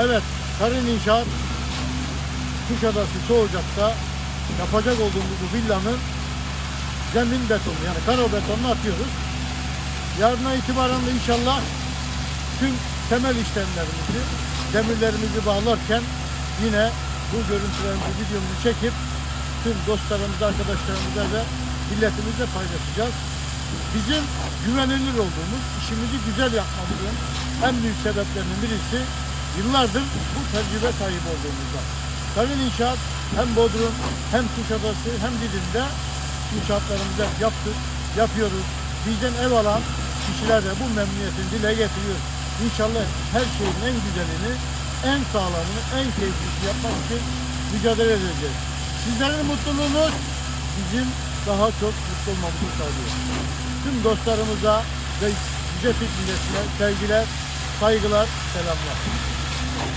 Evet, Karin İnşaat Kuşadası Soğucak'ta yapacak olduğumuz bu villanın zemin betonu yani karo betonunu atıyoruz. Yarına itibaren de inşallah tüm temel işlemlerimizi, demirlerimizi bağlarken yine bu görüntülerimizi, videomuzu çekip tüm dostlarımıza, arkadaşlarımıza ve milletimizle paylaşacağız. Bizim güvenilir olduğumuz, işimizi güzel yapmamızın en büyük sebeplerinin birisi yıllardır bu tecrübe sahibi olduğumuzda. Karin İnşaat hem Bodrum hem Kuşadası hem Didim'de inşaatlarımızı yaptık, yapıyoruz. Bizden ev alan kişiler de bu memnuniyetini dile getiriyor. İnşallah her şeyin en güzelini, en sağlamını, en keyiflisini yapmak için mücadele edeceğiz. Sizlerin mutluluğunuz bizim daha çok mutlu olmamızı sağlıyor. Tüm dostlarımıza ve yüce Türk sevgiler, saygılar, selamlar.